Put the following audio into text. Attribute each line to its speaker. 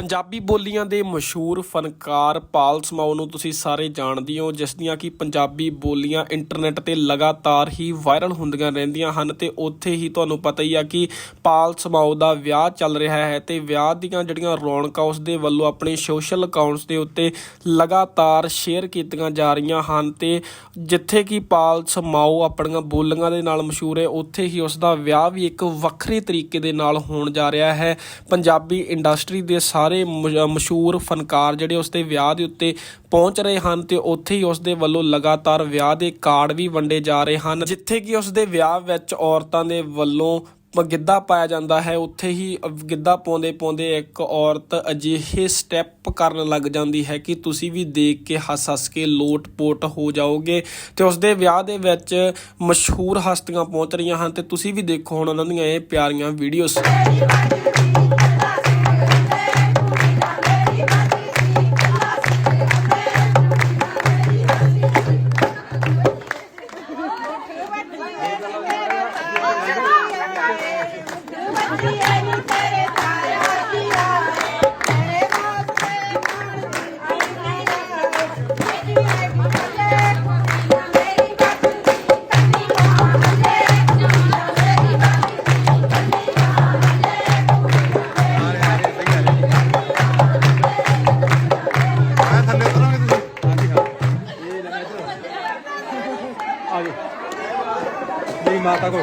Speaker 1: ਪੰਜਾਬੀ ਬੋਲੀਆਂ ਦੇ ਮਸ਼ਹੂਰ ਫਨਕਾਰ ਪਾਲ ਸਮਾਓ ਨੂੰ ਤੁਸੀਂ ਸਾਰੇ ਜਾਣਦੇ ਹੋ, ਜਿਸ ਦੀਆਂ ਕਿ ਪੰਜਾਬੀ ਬੋਲੀਆਂ ਇੰਟਰਨੈਟ ਤੇ ਲਗਾਤਾਰ ਹੀ ਵਾਇਰਲ ਹੁੰਦੀਆਂ ਰਹਿੰਦੀਆਂ ਹਨ ਤੇ ਉੱਥੇ ਹੀ ਤੁਹਾਨੂੰ ਪਤਾ ਹੀ ਆ ਕਿ ਪਾਲ ਸਮਾਓ ਦਾ ਵਿਆਹ ਚੱਲ ਰਿਹਾ ਹੈ ਤੇ ਵਿਆਹ ਦੀਆਂ ਜਿਹੜੀਆਂ ਰੌਣਕਾਂ ਉਸ ਦੇ ਵੱਲੋਂ ਆਪਣੇ ਸੋਸ਼ਲ ਅਕਾਊਂਟਸ ਦੇ ਉੱਤੇ ਲਗਾਤਾਰ ਸ਼ੇਅਰ ਕੀਤੀਆਂ ਜਾ ਰਹੀਆਂ ਹਨ ਤੇ ਜਿੱਥੇ ਕਿ ਪਾਲ ਸਮਾਓ ਆਪਣੀਆਂ ਬੋਲੀਆਂ ਦੇ ਨਾਲ ਮਸ਼ਹੂਰ ਹੈ, ਉੱਥੇ ਹੀ ਉਸ ਦਾ ਵਿਆਹ ਵੀ ਇੱਕ ਵੱਖਰੇ ਤਰੀਕੇ ਦੇ ਨਾਲ ਹੋਣ ਜਾ ਰਿਹਾ ਹੈ। ਪੰਜਾਬੀ ਇੰਡਸਟਰੀ ਦੇ ਸਾਰੇ ਮ- ਮਸ਼ਹੂਰ ਫਨਕਾਰ ਜਿਹੜੇ ਉਸ ਦੇ ਵਿਆਹ ਦੇ ਉੱਤੇ ਪਹੁੰਚ ਰਹੇ ਹਨ ਤੇ ਉੱਥੇ ਹੀ ਉਸ ਦੇ ਵੱਲੋਂ ਲਗਾਤਾਰ ਵਿਆਹ ਦੇ ਕਾਰਡ ਵੀ ਵੰਡੇ ਜਾ ਰਹੇ ਹਨ। ਜਿੱਥੇ ਕਿ ਉਸ ਦੇ ਵਿਆਹ ਵਿੱਚ ਔਰਤਾਂ ਦੇ ਵੱਲੋਂ ਗਿੱਧਾ ਪਾਇਆ ਜਾਂਦਾ ਹੈ। ਉੱਥੇ ਹੀ ਗਿੱਧਾ ਪਾਉਂਦੇ ਪਾਉਂਦੇ ਇੱਕ ਔਰਤ ਅਜਿਹੇ ਸਟੈਪ ਕਰਨ ਲੱਗ ਜਾਂਦੀ ਹੈ ਕਿ ਤੁਸੀਂ ਵੀ ਦੇਖ ਕੇ ਹੱਸ ਹੱਸ ਕੇ ਲੋਟ-ਪੋਟ ਹੋ ਜਾਓਗੇ ਤੇ ਉਸ ਦੇ ਵਿਆਹ ਦੇ ਵਿੱਚ ਮਸ਼ਹੂਰ ਹਸਤੀਆਂ ਪਹੁੰਚ ਰਹੀਆਂ ਹਨ ਤੇ ਤੁਸੀਂ ਵੀ ਦੇਖੋ ਹੁਣ ਉਹਨਾਂ ਦੀਆਂ ਇਹ ਪਿਆਰੀਆਂ ਵੀਡੀਓਜ਼
Speaker 2: ਆਇਆ ਥੱਲੇ ਉਤਰਾਂਗੇ ਤੁਸੀਂ ਹਾਂਜੀ ਹਾਂ ਆ ਜਾਓ। ਮੇਰੀ ਮਾਤਾ ਕੋਲ